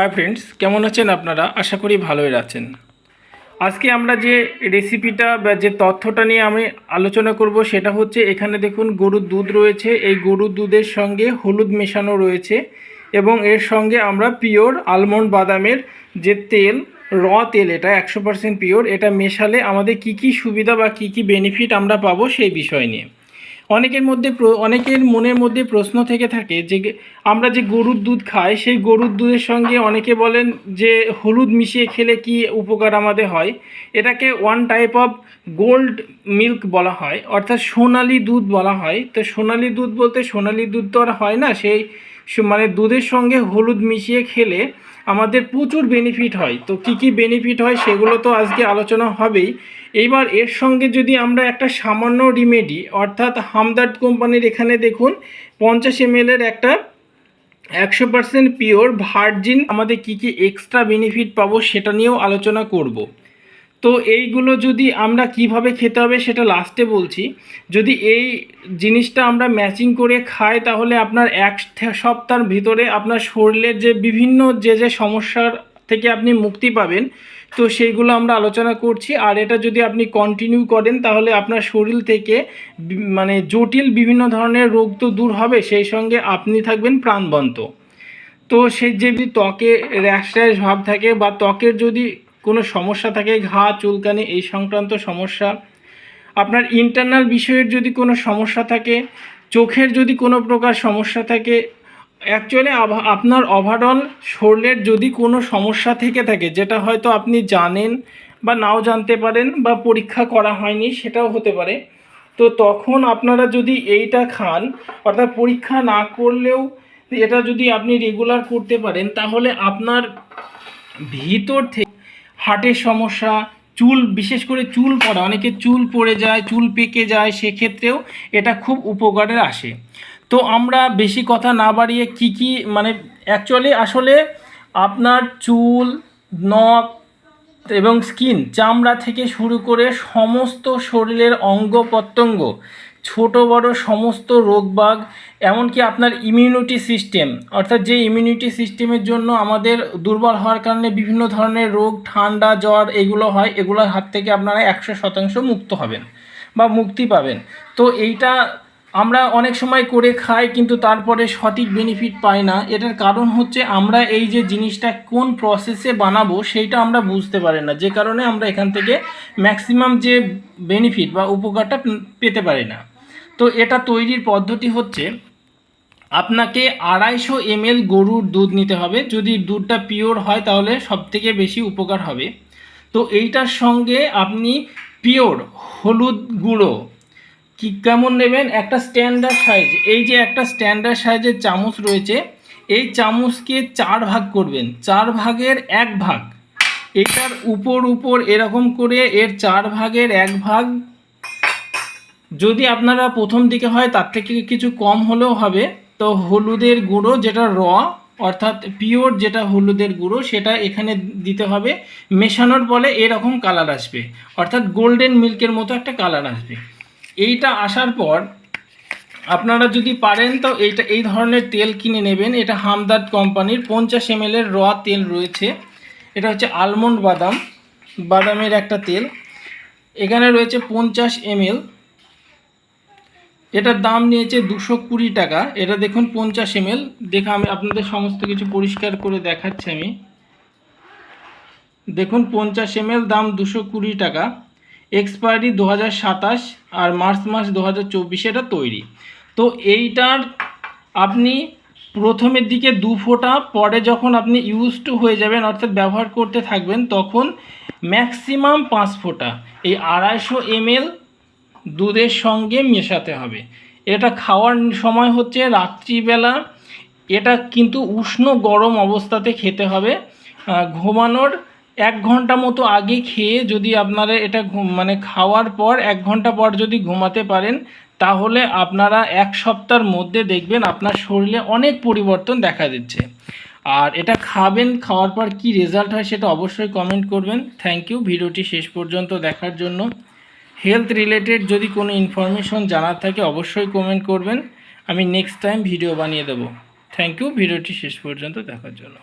Hi friends কেমন আছেন আপনারা? আশা করি ভালোই আছেন। আজকে আমরা যে রেসিপিটা বা যে তথ্যটা নিয়ে আমি আলোচনা করব সেটা হচ্ছে এখানে দেখুন গরুর দুধ রয়েছে, এই গরুর দুধের সঙ্গে হলুদ মেশানো রয়েছে এবং এর সঙ্গে আমরা পিওর আলমন্ড বাদামের যে তেল র তেল, এটা একশো পার্সেন্ট পিওর এটা মেশালে আমাদের কি কি সুবিধা বা কি কি বেনিফিট আমরা পাবো সেই বিষয় নিয়ে। অনেকের মধ্যে অনেকের মনের মধ্যে প্রশ্ন থেকে থাকে যে আমরা যে গরুর দুধ খাই, সেই গরুর দুধের সঙ্গে অনেকে বলেন যে হলুদ মিশিয়ে খেলে কি উপকার আমাদের হয়? এটাকে one type of gold milk বলা হয়, অর্থাৎ সোনালি দুধ বলা হয়। তো সোনালি দুধ বলতে সোনালি দুধ তো আর হয় না, সেই মানে দুধের সঙ্গে হলুদ মিশিয়ে খেলে আমাদের প্রচুর বেনিফিট হয়। তো কি কি বেনিফিট হয় সেগুলো তো আজকে আলোচনা হবেই। এইবার এর সঙ্গে যদি আমরা একটা সামান্য রিমেডি অর্থাৎ হামদার্দ কোম্পানির এখানে দেখুন, পঞ্চাশ এমএলের একটা একশো পার্সেন্ট পিওর ভার্জিন আমাদের কি কি এক্সট্রা বেনিফিট পাবো সেটা নিয়েও আলোচনা করব। তো এইগুলো যদি আমরা কীভাবে খেতে হবে সেটা লাস্টে বলছি। যদি এই জিনিসটা আমরা ম্যাচিং করে খাই, তাহলে আপনার এক সপ্তাহের ভিতরে আপনার শরীরের যে বিভিন্ন যে যে সমস্যার থেকে আপনি মুক্তি পাবেন, তো সেইগুলো আমরা আলোচনা করছি। আর এটা যদি আপনি কন্টিনিউ করেন, তাহলে আপনার শরীর থেকে মানে জটিল বিভিন্ন ধরনের রোগ তো দূর হবে, সেই সঙ্গে আপনি থাকবেন প্রাণবন্ত। তো সেই যদি ত্বকে র্যাশ র্যাশ ভাব থাকে বা ত্বকের যদি কোনো সমস্যা থাকে, ঘা, চুলকানি, এই সংক্রান্ত সমস্যা। আপনার ইন্টারনাল বিষয়ের যদি কোনো সমস্যা থাকে, চোখের যদি কোনো প্রকার সমস্যা থাকে অ্যাকচুয়ালি আপনার ওভারঅল শরীরের যদি কোনো সমস্যা থেকে থাকে, যেটা হয়তো আপনি জানেন বা নাও জানতে পারেন বা পরীক্ষা করা হয়নি, সেটাও হতে পারে। তো তখন আপনারা যদি এইটা খান, অর্থাৎ পরীক্ষা না করলেও এটা যদি আপনি রেগুলার করতে পারেন, তাহলে আপনার ভিতর থেকে হার্টের সমস্যা, চুল, বিশেষ করে চুল পড়া, অনেকে চুল পড়ে যায়, চুল পেকে যায়, সেক্ষেত্রেও এটা খুব উপকারে আসে। তো আমরা বেশি কথা না বাড়িয়ে কি কি মানে অ্যাকচুয়ালি আসলে আপনার চুল, নখ এবং স্কিন চামড়া থেকে শুরু করে সমস্ত শরীরের অঙ্গ প্রত্যঙ্গ ছোট, বড় সমস্ত রোগবাগ, এমনকি আপনার ইমিউনিটি সিস্টেম অর্থাৎ যে ইমিউনিটি সিস্টেমের জন্য আমাদের দুর্বল হওয়ার কারণে বিভিন্ন ধরনের রোগ, ঠান্ডা, জ্বর এগুলো হয়, এগুলোর হাত থেকে আপনারা একশো শতাংশ মুক্ত হবেন বা মুক্তি পাবেন। তো এইটা আমরা অনেক সময় করে খাই, কিন্তু তারপরে সঠিক বেনিফিট পাই না। এটার কারণ হচ্ছে আমরা এই যে জিনিসটা কোন প্রসেসে বানাবো, সেইটা আমরা বুঝতে পারি না। যে কারণে আমরা এখান থেকে ম্যাক্সিমাম যে বেনিফিট বা উপকারটা পেতে পারি না। তো এটা তৈরির পদ্ধতি হচ্ছে, আপনাকে আড়াইশো এমএল গরুর দুধ নিতে হবে। যদি দুধটা পিওর হয় তাহলে সবথেকে বেশি উপকার হবে। তো এইটার সঙ্গে আপনি পিওর হলুদ গুঁড়ো কি কেমন নেবেন? একটা স্ট্যান্ডার্ড সাইজ এই যে একটা স্ট্যান্ডার্ড সাইজের চামচ রয়েছে, এই চামচকে চার ভাগ করবেন। চার ভাগের এক ভাগ। এটার উপর উপর এরকম করে এর চার ভাগের এক ভাগ যদি আপনারা প্রথম দিকে হয়, তার থেকে কিছু কম হলেও হবে। তো হলুদের গুঁড়ো যেটা র, অর্থাৎ পিওর যেটা হলুদের গুঁড়ো, সেটা এখানে দিতে হবে। মেশানোর ফলে এরকম কালার আসবে। অর্থাৎ গোল্ডেন মিল্কের মতো একটা কালার আসবে। এইটা আসার পর আপনারা যদি পারেন, তো এইটা, এই ধরনের তেল কিনে নেবেন। এটা হামদার্দ কোম্পানির পঞ্চাশ এম এর র তেল রয়েছে। এটা হচ্ছে আলমন্ড বাদাম। বাদামের একটা তেল। এখানে রয়েছে পঞ্চাশ এমএল। এটার দাম নিয়েছে দুশো কুড়ি টাকা। এটা দেখুন পঞ্চাশ এমএল। দেখে আমি আপনাদের সমস্ত কিছু পরিষ্কার করে দেখাচ্ছি আমি। দেখুন পঞ্চাশ এমএল, দাম দুশো কুড়ি টাকা। এক্সপায়ারি দু হাজার সাতাশ আর মার্চ মাস দু এটা তৈরি। তো এইটার আপনি প্রথমের দিকে দু ফোঁটা, পরে যখন আপনি ইউজ টু হয়ে যাবেন, অর্থাৎ ব্যবহার করতে থাকবেন, তখন ম্যাক্সিমাম পাঁচ ফোঁটা। এই আড়াইশো এমএল দুধের সঙ্গে মেশাতে হবে। এটা খাওয়ার সময় হচ্ছে রাত্রিবেলা। এটা কিন্তু উষ্ণ গরম অবস্থাতে খেতে হবে। ঘুমানোর এক ঘণ্টা মতো আগে খেয়ে যদি আপনারা এটা মানে খাওয়ার পর এক ঘণ্টা পর যদি ঘুমাতে পারেন, তাহলে আপনারা এক সপ্তাহের মধ্যে দেখবেন আপনার শরীরে অনেক পরিবর্তন দেখা দিচ্ছে। আর এটা খাবেন, খাওয়ার পর কি রেজাল্ট হয় সেটা অবশ্যই কমেন্ট করবেন। থ্যাংক ইউ ভিডিওটি শেষ পর্যন্ত দেখার জন্য। হেলথ রিলেটেড যদি কোনো ইনফরমেশন জানার থাকে অবশ্যই কমেন্ট করবেন। আমি নেক্সট টাইম ভিডিও বানিয়ে দেবো। থ্যাংক ইউ ভিডিওটি শেষ পর্যন্ত দেখার জন্য।